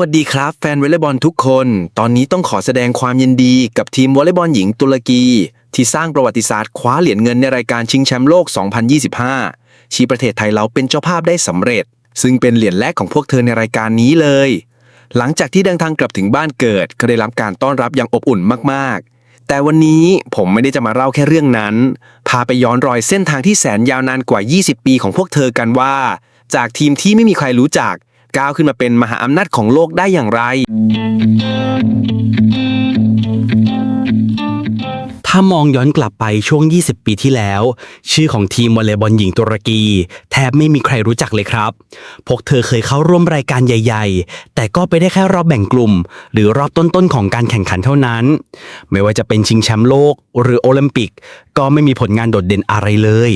วัสดีครับแฟนวอลเลย์บอลทุกคน ตอนนี้ต้องขอแสดงความยินดีกับทีมวอลเลย์บอลหญิงตุรกี ที่สร้างประวัติศาสตร์คว้าเหรียญเงินในรายการชิงแชมป์โลก 2025 ชี้ประเทศไทยเราเป็นเจ้าภาพได้สำเร็จ ซึ่งเป็นเหรียญแรกของพวกเธอในรายการนี้เลย หลังจากที่เดินทางกลับถึงบ้านเกิด ก็ได้รับการต้อนรับอย่างอบอุ่นมากๆ แต่วันนี้ผมไม่ได้จะมาเล่าแค่เรื่องนั้น พาไปย้อนรอยเส้นทางที่แสนยาวนานกว่า 20 ปีของพวกเธอกันว่า จากทีมที่ไม่มีใครรู้จัก ก้าวขึ้นมาเป็นมหาอำนาจของโลกได้อย่างไร ถ้ามองย้อนกลับไปช่วง 20 ปีที่แล้ว ชื่อของทีมวอลเลย์บอลหญิงตุรกี แทบไม่มีใครรู้จักเลยครับ พวกเธอเคยเข้าร่วมรายการใหญ่ ๆ แต่ก็ไปได้แค่รอบแบ่งกลุ่ม หรือรอบต้นๆของการแข่งขันเท่านั้น ไม่ว่าจะเป็นชิงแชมป์โลกหรือโอลิมปิก ก็ไม่มีผลงานโดดเด่นอะไรเลย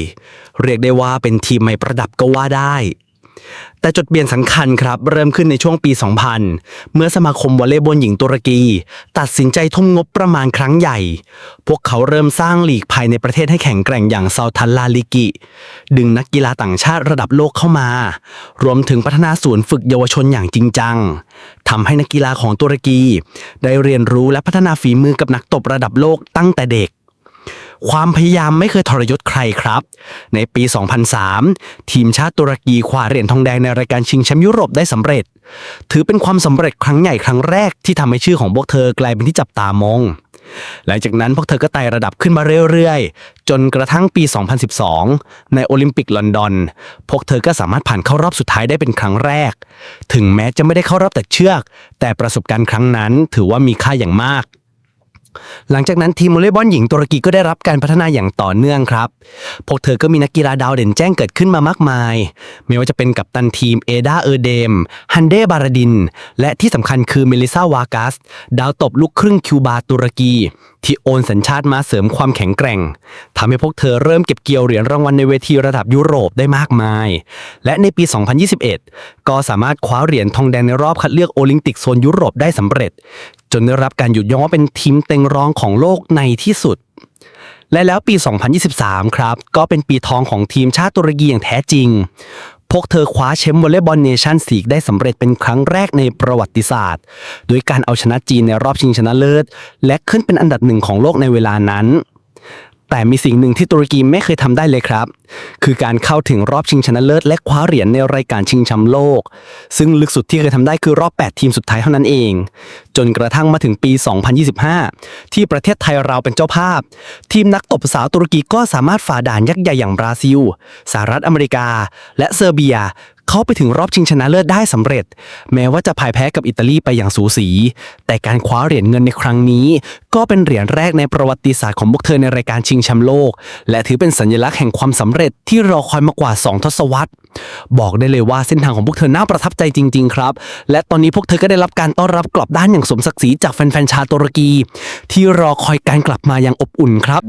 เรียกได้ว่าเป็นทีมไม่ประดับก็ว่าได้ แต่จุดเปลี่ยนสำคัญครับเริ่มขึ้นในช่วงปี 2000 เมื่อสมาคมวอลเลย์บอลหญิงตุรกี ตัดสินใจทุ่มงบประมาณครั้งใหญ่ พวกเขาเริ่มสร้างลีกภายในประเทศให้แข็งแกร่งอย่างซาทันลาลิกิ ดึงนักกีฬาต่างชาติระดับโลกเข้ามา รวมถึงพัฒนาศูนย์ฝึกเยาวชนอย่างจริงจังทำให้นักกีฬาของตุรกี ได้เรียนรู้และพัฒนาฝีมือกับนักตบระดับโลกตั้งแต่เด็ก ความพยายามไม่เคยทรยศใครครับ ในปี 2003 ทีมชาติตุรกีคว้าเหรียญทองแดงในรายการชิงแชมป์ยุโรปได้สำเร็จ ถือเป็นความสำเร็จครั้งใหญ่ครั้งแรกที่ทำให้ชื่อของพวกเธอกลายเป็นที่จับตามองหลังจากนั้นพวกเธอก็ไต่ระดับขึ้นมาเรื่อยๆ จนกระทั่งปี 2012 ในโอลิมปิกลอนดอน พวกเธอก็สามารถผ่านเข้ารอบสุดท้ายได้เป็นครั้งแรก ถึงแม้จะไม่ได้เข้ารอบแต่เชือก แต่ประสบการณ์ครั้งนั้นถือว่ามีค่าอย่างมาก หลังจากนั้นทีมวอลเลย์บอลหญิงตุรกีก็ได้รับการพัฒนาอย่างต่อเนื่องครับ พวกเธอก็มีนักกีฬาดาวเด่นแจ้งเกิดขึ้นมามากมาย ไม่ว่าจะเป็นกัปตันทีมเอดาเออร์เดม ฮันเดบาราดิน และที่สำคัญคือเมลิซาวากัส ดาวตบลูกครึ่งคิวบาตุรกี ที่โอนสัญชาติมาเสริมความแข็งแกร่งทำให้พวกเธอเริ่มเก็บเกี่ยวเหรียญรางวัลในเวทีระดับยุโรปได้มากมาย และในปี 2021 ก็สามารถคว้าเหรียญทองแดงในรอบคัดเลือกโอลิมปิกโซนยุโรปได้สำเร็จจนได้รับการหยุดยองว่าเป็นทีมเต็งรองของโลกในที่สุด และแล้วปี 2023 ครับ ก็เป็นปีทองของทีมชาติตุรกีอย่างแท้จริง พวกเธอคว้าแชมป์วอลเลย์บอลเนชั่นสีกได้สำเร็จเป็นครั้งแรกในประวัติศาสตร์ โดยการเอาชนะจีนในรอบชิงชนะเลิศ และขึ้นเป็นอันดับหนึ่งของโลกในเวลานั้น แต่มีสิ่งหนึ่งที่ตุรกีไม่เคยทำได้เลยครับ คือการเข้าถึงรอบชิงชนะเลิศและคว้าเหรียญในรายการชิงแชมป์โลก ซึ่งลึกสุดที่เคยทำได้คือรอบ 8 ทีมสุดท้ายเท่านั้นเอง จนกระทั่งมาถึงปี 2025 ที่ประเทศไทยเราเป็นเจ้าภาพ ทีมนักตบสาวตุรกีก็สามารถฝ่าด่านยักษ์ใหญ่อย่างบราซิล สหรัฐอเมริกา และเซอร์เบีย เข้าไปถึงรอบชิงชนะเลิศได้สำเร็จ แม้ว่าจะพ่ายแพ้กับอิตาลีไปอย่างสูสี แต่การคว้าเหรียญเงินในครั้งนี้ ก็เป็นเหรียญแรกในประวัติศาสตร์ของพวกเธอในรายการชิงแชมป์โลก และถือเป็นสัญลักษณ์แห่งความสำเร็จที่รอคอยมากว่า 2 ทศวรรษ บอกได้เลยว่าเส้นทางของพวกเธอน่าประทับใจจริง ๆ ครับ และตอนนี้พวกเธอก็ได้รับการต้อนรับกลับด้านอย่างสมศักดิ์ศรีจากแฟนๆชาวตุรกี ที่รอคอยการกลับมาอย่างอบอุ่นครับ